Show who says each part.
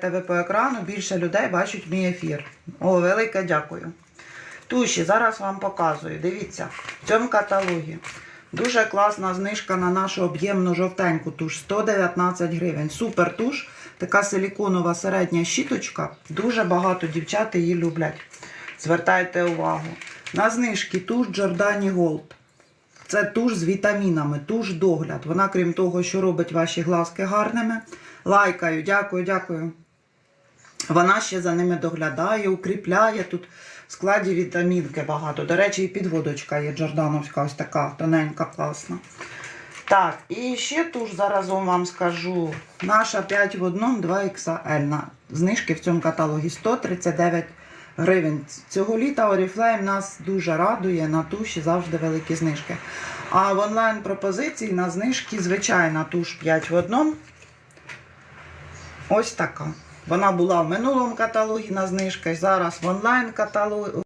Speaker 1: тебе по екрану, більше людей бачать мій ефір. О, велике дякую. Туші, зараз вам показую. Дивіться, в цьому каталогі дуже класна знижка на нашу об'ємну жовтеньку туш 119 гривень. Супер туш, така силіконова середня щіточка. Дуже багато дівчат її люблять. Звертайте увагу. На знижки туш Giordani Gold. Це туш з вітамінами, туш догляд. Вона, крім того, що робить ваші глазки гарними. Лайкаю, дякую, дякую. Вона ще за ними доглядає, укріпляє. Тут в складі вітамінки багато. До речі, і підводочка є джордановська, ось така тоненька, класна. Так, і ще туш заразом вам скажу. Наша 5 в 1, 2 XL. Знижки в цьому каталогі 139 гривень. Цього літа Oriflame нас дуже радує, на туші завжди великі знижки. А в онлайн пропозиції на знижки звичайна туш 5 в 1. Ось така. Вона була в минулому каталогі на знижках, зараз в онлайн каталогі.